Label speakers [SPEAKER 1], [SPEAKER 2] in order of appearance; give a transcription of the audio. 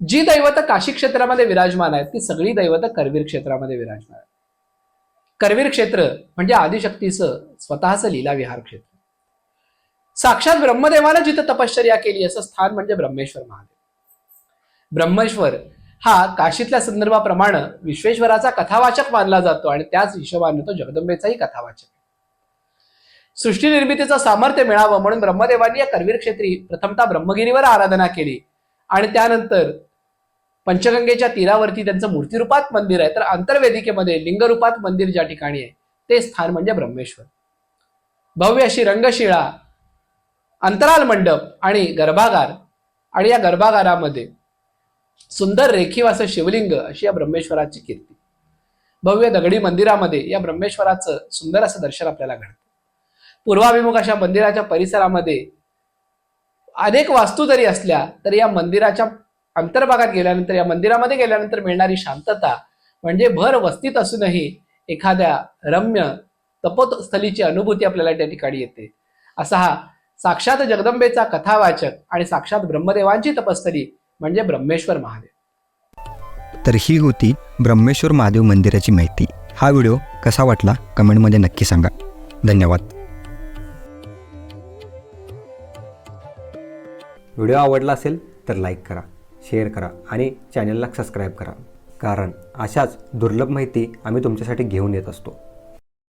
[SPEAKER 1] जी दैवत काशी क्षेत्रामध्ये विराजमान आहेत ती सगळी दैवत करवीर क्षेत्रामध्ये विराजमान आहेत. करवीर क्षेत्र म्हणजे आदिशक्तीचं स्वतःचं लीला विहार क्षेत्र. साक्षात ब्रह्मदेवानं जिथं तपश्चर्या केली असं स्थान म्हणजे ब्रह्मेश्वर महादेव. ब्रह्मेश्वर हा काशीतल्या संदर्भाप्रमाणे विश्वेश्वराचा कथावाचक मानला जातो आणि त्याच हिशोबाने तो जगदंबेचाही कथावाचक सृष्टी निर्मितीचं सामर्थ्य मिळावं म्हणून ब्रह्मदेवांनी या करवीर क्षेत्री प्रथमतः ब्रह्मगिरीवर आराधना केली आणि त्यानंतर पंचगंगेच्या तीरावरती त्यांचं मूर्तिरूपात मंदिर आहे. तर आंतरवेदिकेमध्ये लिंगरूपात मंदिर ज्या ठिकाणी आहे ते स्थान म्हणजे ब्रह्मेश्वर. भव्य अशी रंगशिळा अंतराल मंडप आणि गर्भागार आणि या गर्भागारामध्ये सुंदर रेखीव असं शिवलिंग अशी या ब्रह्मेश्वराची कीर्ती. भव्य दगडी मंदिरामध्ये या ब्रह्मेश्वराचं सुंदर असं दर्शन आपल्याला घडतं. पूर्वाभिमुख अशा मंदिराच्या परिसरामध्ये अनेक वास्तू जरी असल्या तरी या मंदिराच्या अंतर्भागात गेल्यानंतर या मंदिरामध्ये गेल्यानंतर मिळणारी शांतता म्हणजे भर वस्तीत असूनही एखाद्या रम्य तपोस्थलीची अनुभूती आपल्याला त्या ठिकाणी येते. असा हा साक्षात जगदंबेचा कथावाचक आणि साक्षात ब्रह्मदेवांची तपस्थली म्हणजे ब्रह्मेश्वर महादेव.
[SPEAKER 2] तर ही होती ब्रह्मेश्वर महादेव मंदिराची माहिती. हा व्हिडिओ कसा वाटला कमेंटमध्ये नक्की सांगा. धन्यवाद.
[SPEAKER 3] व्हिडिओ आवडला असेल तर लाईक करा. शेअर करा आणि चॅनलला सबस्क्राईब करा. कारण अशाच दुर्लभ माहिती आम्ही तुमच्यासाठी घेऊन येत असतो.